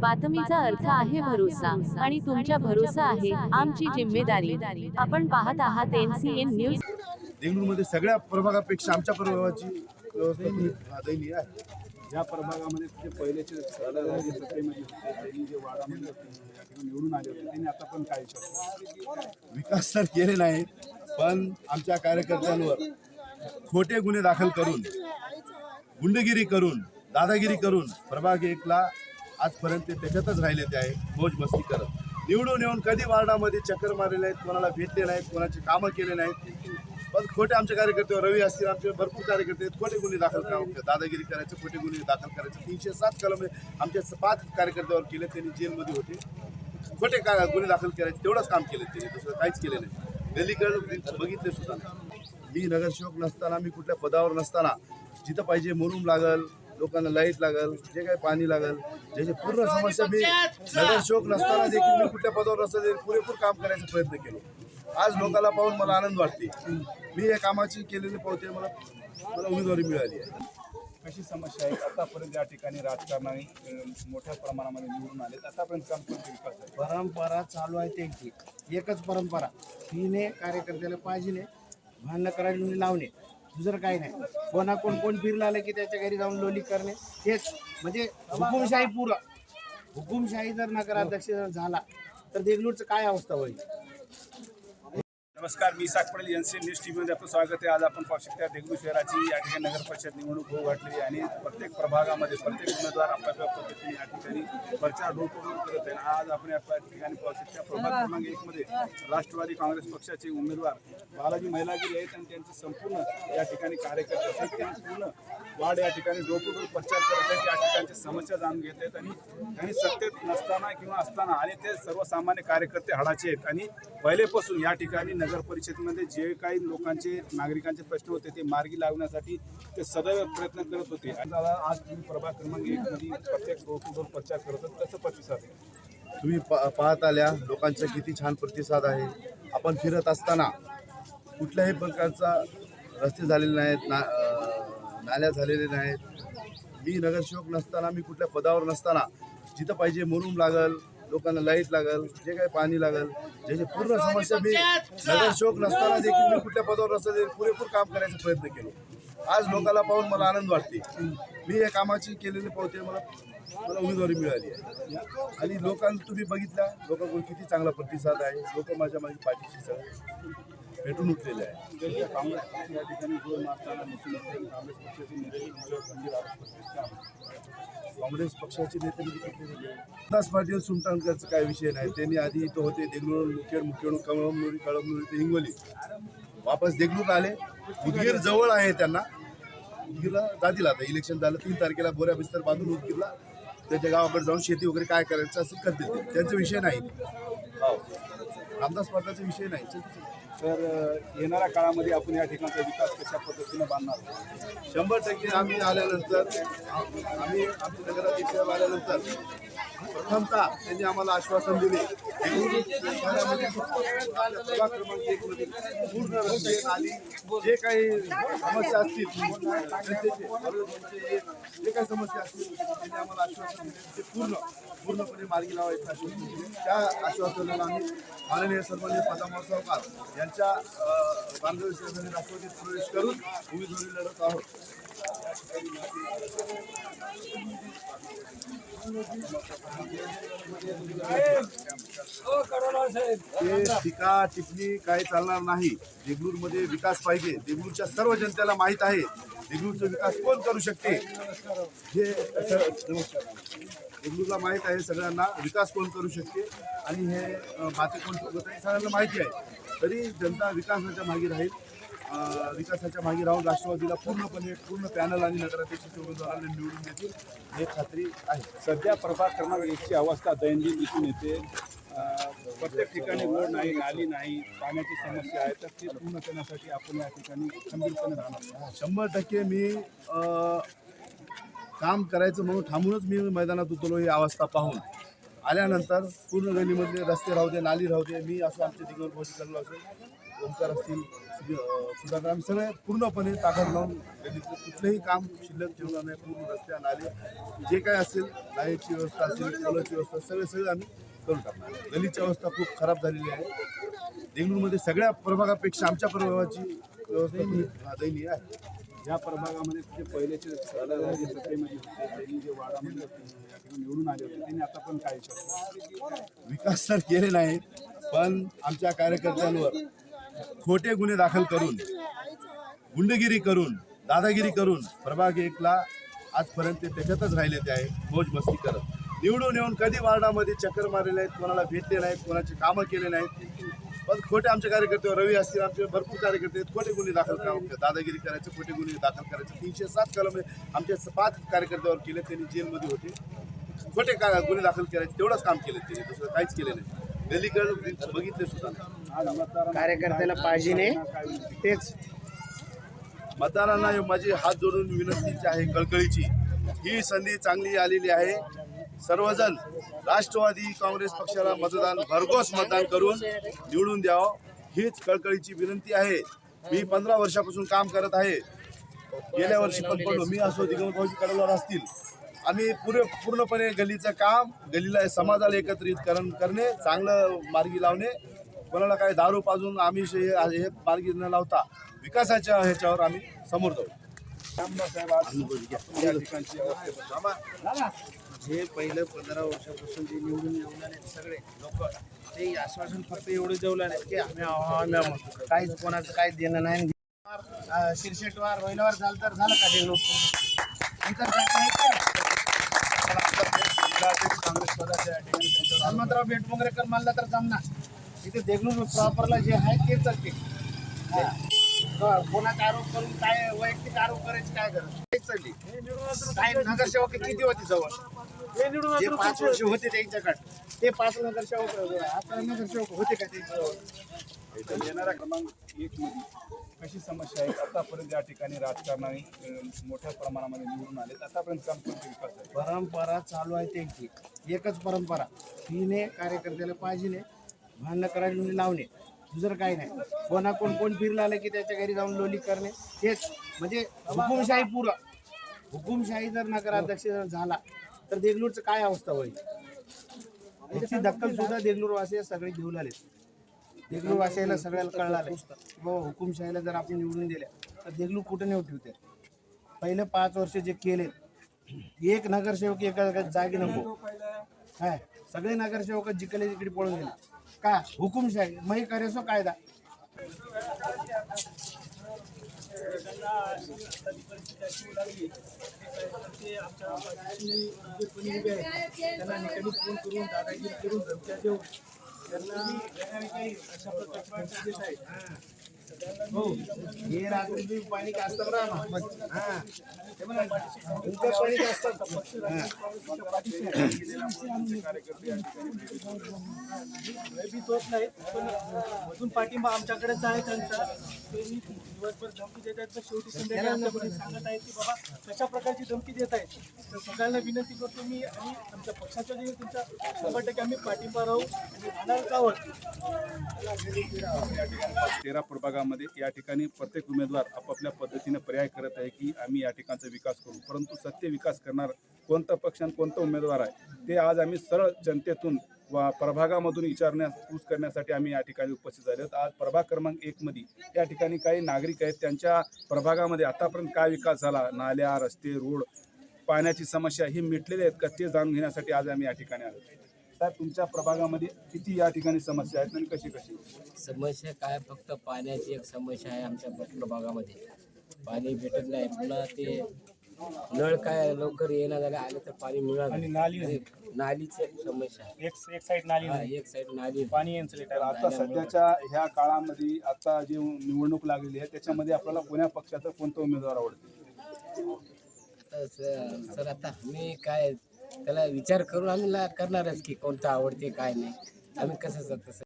बातमीचा अर्थ आहे भरोसा आणि तुमच्या भरोसा आहे आमची जिम्मेदारी. आपण पाहत आहात एनसीएन न्यूज देगलूरमध्ये सगळ्या प्रभागापेक्षा आमच्या प्रभागाची व्यवस्था खूप दयनीय आहे. या प्रभागामध्ये जे पहिलेचे जे सत्तेमध्ये होते त्यांनी जे वाडामध्ये होते या ठिकाणी निवडून आले होते त्यांनी आता पण विकास तर केले नाही पण आमच्या कार्यकर्त्यांवर खोटे गुन्हे दाखल करून गुंडगिरी करून दादागिरी करून प्रभाग एकला आजपर्यंत ते त्याच्यातच राहिले ते आहे. मौज मस्ती करत. निवडून येऊन कधी वार्डामध्ये चक्कर मारले नाहीत कोणाला भेटले नाहीत कोणाचे कामं केले नाहीत. पण खोटे आमचे कार्यकर्ते रवी असतील आमचे भरपूर कार्यकर्ते आहेत खोटे गुन्हे दाखल करा दादागिरी करायचे खोटे गुन्हे दाखल करायचे. तीनशे सात कलम आमच्या पाच कार्यकर्त्यावर केले त्यांनी जेलमध्ये होते. खोटे का गुन्हे दाखल करायचे तेवढंच काम केलं त्यांनी दुसरं काहीच केलं नाही. गलीकडे बघितले सुद्धा मी नगरसेवक नसताना मी कुठल्या पदावर नसताना जिथं पाहिजे मुरुम लागल लोकांना लाइट लागल जे काही पाणी लागल ज्याची पूर्ण समस्या मी नगरसेवक नसताना देखील मी कुठल्या पदावर नसताना पुरेपूर काम करायचा प्रयत्न केलो. आज लोकांना पाहून मला आनंद वाटते. मी या कामाची केलेली पावते मला मला उमेदवारी मिळाली आहे. कशी समस्या आहे? आतापर्यंत या ठिकाणी राजकारणाने मोठ्या प्रमाणामध्ये निवडून आले आतापर्यंत काम परंपरा चालू आहे त्यांची. एकच परंपरा तिने कार्यकर्त्याला पाहिजे भांडणं करायला म्हणजे लावणे. दुसरं काही नाही. कोणा कोण कोण फिरला आलं की त्याच्या घरी जाऊन लोली करणे हेच. म्हणजे हुकुमशाही पुरं. हुकुमशाही जर नगराध्यक्ष जर झाला तर देगलूरचं काय अवस्था होईल? नमस्कार मी साक एन सी न्यूज टीव्हीमध्ये आपलं स्वागत आहे. आज आपण पाहू शकता देगलू शहराची या ठिकाणी नगर परिषद निवडणूक होऊ घातली आणि प्रत्येक प्रभागामध्ये प्रत्येक उमेदवार आपल्या पद्धतीने या ठिकाणी प्रचार डोकवून करत आहे. आज आपण या ठिकाणी पाहू शकता प्रभाग क्रमांक एकमध्ये राष्ट्रवादी काँग्रेस पक्षाचे उमेदवार बालाजी महिलागिरी आहेत आणि त्यांचे संपूर्ण या ठिकाणी कार्यकर्ते आहेत त्यांनी पूर्ण वाढ या ठिकाणी डोकून प्रचार करत आहेत. या ठिकाणच्या समस्या जाणून घेत आहेत आणि त्यांनी सत्तेत नसताना किंवा असताना आणि ते सर्वसामान्य कार्यकर्ते हाडाचे आहेत. आणि पहिलेपासून या ठिकाणी नगर परिषदेमध्ये जे काही लोकांचे नागरिकांचे प्रश्न होते ते मार्गी लावण्यासाठी ते सदैव प्रयत्न करत होते. आणि दादा, आज तुम्ही प्रभाग क्रमांक एक मध्ये प्रत्येक गोष्टीवर प्रचार करत आहात. कसं प्रतिसाद आहे? तुम्ही पा पाहत आल्या लोकांचा किती छान प्रतिसाद आहे. आपण फिरत असताना कुठल्याही प्रकारचा रस्ते झालेले नाहीत ना नाल्या झालेले नाहीत. मी नगरसेवक नसताना मी कुठल्या पदावर नसताना जिथं पाहिजे मुरुम लागल लोकांना लाइट लागल जे काही पाणी लागल ज्याची पूर्ण समस्या मी नगरसेवक नसताना देखील मी कुठल्या पदावर नसताना पुरेपूर काम करायचा प्रयत्न केलो. आज लोकांना पाहून मला आनंद वाटते. मी या कामाची केलेली पावते मला मला उमेदवारी मिळाली आहे. आणि लोकांना तुम्ही बघितल्या लोकांकडून किती चांगला प्रतिसाद आहे. लोक माझ्या माझ्या पाठीशी सगळं भेटून उठलेले आहे काँग्रेस या ठिकाणी जोर मारताना दिसून येते काँग्रेस पक्षाचे नेते उद्धव खंडीर आरोप करतात. काय? काँग्रेस पक्षाचे नेते म्हणजे कुठले वेगळे? दास पाटील सुमटांकरचा काय विषय नाही. त्यांनी आधी इथं होते देगलूर मुखेड मुखेड कळमनुरी कळमनुरी ते हिंगोली. वापस देगलूर आले. उदगीर जवळ आहे त्यांना. उदगीरला जातील आता. इलेक्शन झालं तीन तारखेला बोऱ्या बिस्तर बांधून उदगीरला. त्याच्या गावाकडे जाऊन शेती वगैरे काय करायचं असं करतील. त्यांचा विषय नाही. हो. रामदास पाटलाचा विषय नाही. तर येणाऱ्या काळामध्ये आपण या ठिकाणचा विकास कशा पद्धतीनं बांधणार? शंभर टक्के आम्ही आल्यानंतर आम्ही आमच्या नगराध्यक्ष आल्यानंतर प्रथमतः त्यांनी आम्हाला आश्वासन दिले. पूर्ण रस्ते नाली जे काही समस्या असतील जे काही समस्या असतील त्यांनी आम्हाला आश्वासन दिले. ते पूर्ण पूर्णपणे मार्गी लावायचं आश्वासन दिले त्या आश्वासनाला आम्ही माननीय सन्मान्य पदामोर सावकार यांच्या अं, मार्गदर्शनाखाली राष्ट्रवादीत प्रवेश करून उमेदवारी लढत आहोत. टीका टिप्पणी काय चालणार नाही. देगलूरमध्ये विकास पाहिजे. देगलूरच्या सर्व जनतेला माहीत आहे. देगलूरचा विकास कोण करू शकते? हे देगलूरला माहीत आहे सगळ्यांना. विकास कोण करू शकते? आणि हे अ, बाकी कोण आहे सगळ्यांना माहिती आहे. तरी जनता विकासाच्या मागे राहील. विकासाच्या मागे राहून राष्ट्रवादीला पूर्णपणे पूर्ण पॅनल आणि नगराध्यक्षाच्या उमेदवारांना निवडून देतील हे खात्री आहे. सध्या प्रभाग क्रमांक एकची अवस्था दैनंदिन दिसून येते. प्रत्येक ठिकाणी रोड नाही नाली नाही पाण्याची समस्या आहे तर ती पूर्ण करण्यासाठी आपण या ठिकाणी खंबीरपणे राहणार शंभर टक्के मी काम करायचं म्हणून थांबूनच मी मैदानात उतरलो ही अवस्था पाहून. आल्यानंतर पूर्ण गलीमधले रस्ते राहू दे नाली राहू दे मी असं आमच्या दिगवर पोहोच करलो असेल. ओंकार असतील सुधाकर आम्ही सगळे पूर्णपणे ताकद लावून कुठलंही काम शिल्लक ठेवणार नाही पूर्ण रस्ते नाले जे काय असेल लाईटची व्यवस्था असेल पोलाची व्यवस्था सगळे सगळे आम्ही करून टाकणार. गल्लीची अवस्था खूप खराब झालेली आहे. देगलूरमध्ये सगळ्या प्रभागापेक्षा आमच्या प्रभागाची व्यवस्था दयनीय आहे. या प्रभागामध्ये जे पहिलेचे राजे सत्तेमध्ये होते त्यांनी जे वाडामध्ये निवडून आले होते त्यांनी आता पण काय विकास तर केले नाही पण आमच्या कार्यकर्त्यांवर खोटे गुन्हे दाखल करून गुंडगिरी करून दादागिरी करून प्रभाग एकला आजपर्यंत ते त्याच्यातच राहिले ते आहे मौज मस्ती करत. निवडून येऊन कधी वार्डामध्ये चक्कर मारलेले आहेत कोणाला भेटले नाहीत कोणाचे कामं केले नाहीत. पण खोटे आमचे कार्यकर्ते रवी असतील आमचे भरपूर कार्यकर्ते आहेत खोटे गुन्हे दाखल करा दादागिरी करायचे खोटे गुन्हे दाखल करायचे. तीनशे सात कलम आमच्या पाच कार्यकर्त्यावर केले त्यांनी जेलमध्ये होते. खोटे का गुन्हे दाखल करायचे तेवढंच काम केलं त्यांनी दुसरं काहीच केलं नाही. बघितले सुद्धा. कार्यकर्त्याला पाहिजे नाही? तेच. मतदारांना माझी हात जोडून विनंतीची आहे कळकळीची ही संधी चांगली आलेली आहे. सर्वजण राष्ट्रवादी काँग्रेस पक्षाला मतदान भरघोस मतदान करून निवडून द्यावं हीच कळकळीची विनंती आहे. मी पंधरा वर्षापासून काम करत आहे. गेल्या वर्षी पण पडलो. मी असो दिगंबर भाऊजी कडलवार असतील. आम्ही पुरे पूर्णपणे गल्लीचं काम गल्लीला समाजाला एकत्रित करण करणे चांगलं मार्गी लावणे. कोणाला काही दारू पाजून आम्ही हे हे मार्गी न लावता विकासाच्या ह्याच्यावर आम्ही समोर जाऊ. जे पहिलं पंधरा वर्षापासून जे निवडून येऊन आले सगळे लोक ते आश्वासन फक्त एवढं जेवलं नाही की आम्ही आम्ही. काहीच कोणाचं काहीच देणं नाही. शिरशेटवार वैलावर झालं तर झालं का ते लोक? इतर काही नाही केलं. जिल्हाध्यक्ष काँग्रेस पदाचे या ठिकाणी त्यांच्यावर हनुमंतराव बेटमोगरेकर मानला तर जमणार. इथे देगलूर प्रॉपरला जे आहे ते चालते हा. कोणाचा आरोप करून काय वैयक्तिक आरोप करायची काय गरज? तेच चालली. काय नगरसेवक किती होते जवळ? जे पाच वर्ष होते? त्यांच्याकडे. ते पाच नगरसेवक आता नगरसेवक होते का त्यांच्याजवळ? इथं येणाऱ्या क्रमांक एक मध्ये. कशी समस्या आहे? आतापर्यंत या ठिकाणी राजकारणाने मोठ्या प्रमाणामध्ये निवडून आले आतापर्यंत काम कोणते विकास आहे परंपरा चालू आहे त्यांची. एकच परंपरा तिने कार्यकर्त्याला पाहिजे भांडणं करायला म्हणजे लावणे. दुसरं काही नाही. कोणा कोण कोण फिरला आलं की त्याच्या घरी जाऊन लोली करणे. हेच म्हणजे हुकुमशाही पुरा. हुकुमशाही जर नगराध्यक्ष जर झाला तर देगलूरचं काय अवस्था होईल? याची दक्कल सुद्धा देगलूरवासी सगळे घेऊन आले देगलू वाशायला सगळ्याला कळलं आलं बाबा हुकुमशाहीला जर आपण निवडून दिल्या तर देगलू कुठं नेऊ ठेवते? पहिले पाच वर्ष जे केले एक नगरसेवक एका जागी नको. काय? सगळे नगरसेवक जिकडे तिकडे पळून गेले. का? हुकुमशाही मही करेसो कायदा. त्यांना निकडी फोन करून दादागिरी करून धमक्या देऊन हो. हे रात्री पाणी कास्तम राहा हा ते म्हणा, तुमचं पाणी होत नाहीत पण पाठिंबा आमच्याकडेच आहे त्यांचा दिवसभर धमकी देत आहेत. तर शेवटी संध्याकाळी आमच्याकडे सांगत आहेत की बाबा कशा प्रकारची धमकी देत आहेत? तर सगळ्यांना विनंती करतो मी आणि आमच्या पक्षाच्या जे तुमचा शंभर टक्के आम्ही पाठिंबा राहू आणि राहणार या ठिकाणी तेरा प्रभागामध्ये या ठिकाणी प्रत्येक उमेदवार आपापल्या पद्धतीने पर्याय करत आहे की आम्ही या ठिकाणचा विकास करू. परंतु सत्य विकास करणार कोणता पक्ष आणि कोणता उमेदवार आहे ते आज आम्ही सरळ जनतेतून वा प्रभागामधून विचारण्यास करण्यासाठी आम्ही या ठिकाणी उपस्थित झाले आहोत. आज प्रभाग क्रमांक एकमध्ये या ठिकाणी काही नागरिक आहेत. त्यांच्या प्रभागामध्ये आतापर्यंत काय विकास झाला? नाल्या रस्ते रोड पाण्याची समस्या ही मिटलेली आहेत का? ते जाणून घेण्यासाठी आज आम्ही या ठिकाणी आलो. साहेब तुमच्या प्रभागामध्ये किती या ठिकाणी समस्या आहेत आणि कशी कशी? समस्या काय? फक्त पाण्याची एक समस्या आहे आमच्या प्रभागामध्ये. भागामध्ये पाणी भेटत नाही. पुन्हा ते नळ काय लवकर येणं झालं आलं तर पाणी मिळणार आणि नाली नाही. नालीची एक समस्या आहे. एक एक साईड नाली हा, एक साईड नाली पाणी इन्सुलेटर आता सध्याच्या ह्या काळामध्ये आता जी निवडणूक लागलेली आहे त्याच्यामध्ये आपल्याला कोण्या पक्षाचा कोणता उमेदवार आवडतो? तर स- सर आता आम्ही काय त्याला विचार करून आम्ही ला- करणारच की कोणतं आवडते काय नाही. आम्ही कसं तसं